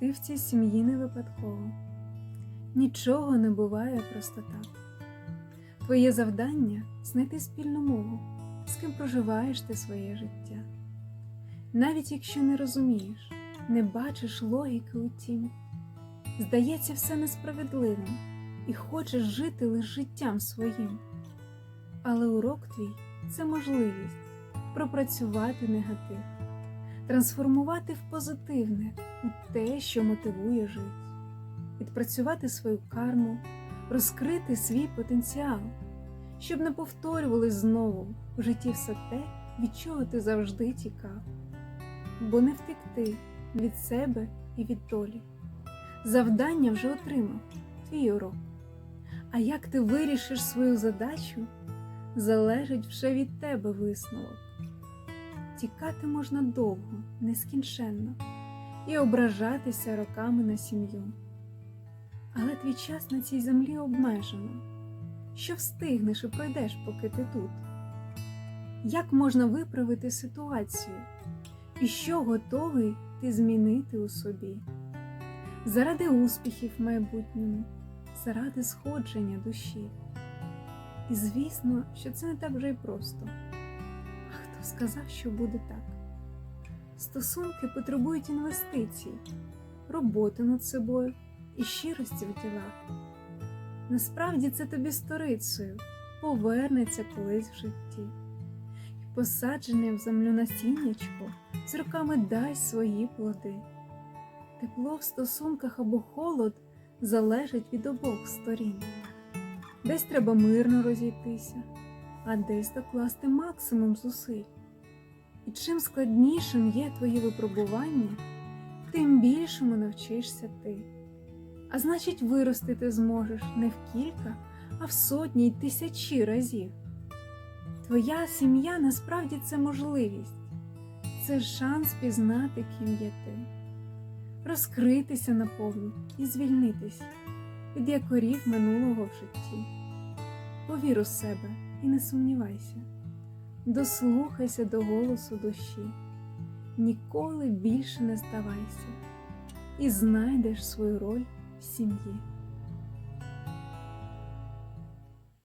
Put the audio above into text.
Ти в цій сім'ї не випадково. Нічого не буває просто так. Твоє завдання знайти спільну мову, з ким проживаєш ти своє життя. Навіть якщо не розумієш, не бачиш логіки у тім, здається все несправедливим і хочеш жити лише життям своїм. Але урок твій це можливість пропрацювати негатив, трансформувати в позитивне у те, що мотивує жити, відпрацювати свою карму, розкрити свій потенціал, щоб не повторювали знову в житті все те, від чого ти завжди тікав, бо не втекти від себе і від долі. Завдання вже отримав твій урок. А як ти вирішиш свою задачу, залежить вже від тебе висновок. Тікати можна довго, нескінченно, і ображатися роками на сім'ю. Але твій час на цій землі обмежено. Що встигнеш і пройдеш, поки ти тут? Як можна виправити ситуацію? І що готовий ти змінити у собі? Заради успіхів майбутньому, заради сходження душі. І звісно, що це не так вже й просто. Хто сказав, що буде так? Стосунки потребують інвестицій, роботи над собою і щирості в ділах. Насправді це тобі сторицею повернеться колись в житті, І посаджене в землю насіннячко з роками дасть свої плоди. Тепло в стосунках або холод залежить від обох сторін. Десь треба мирно розійтися, а десь докласти максимум зусиль. І чим складнішим є твої випробування, тим більшому навчишся ти. А значить, вирости ти зможеш не в кілька, а в сотні й тисячі разів. Твоя сім'я насправді це можливість, це шанс пізнати, ким є ти, розкритися наповну і звільнитись від якорів минулого в житті. Повір у себе і не сумнівайся, дослухайся до голосу душі, ніколи більше не здавайся. І знайдеш свою роль в сім'ї.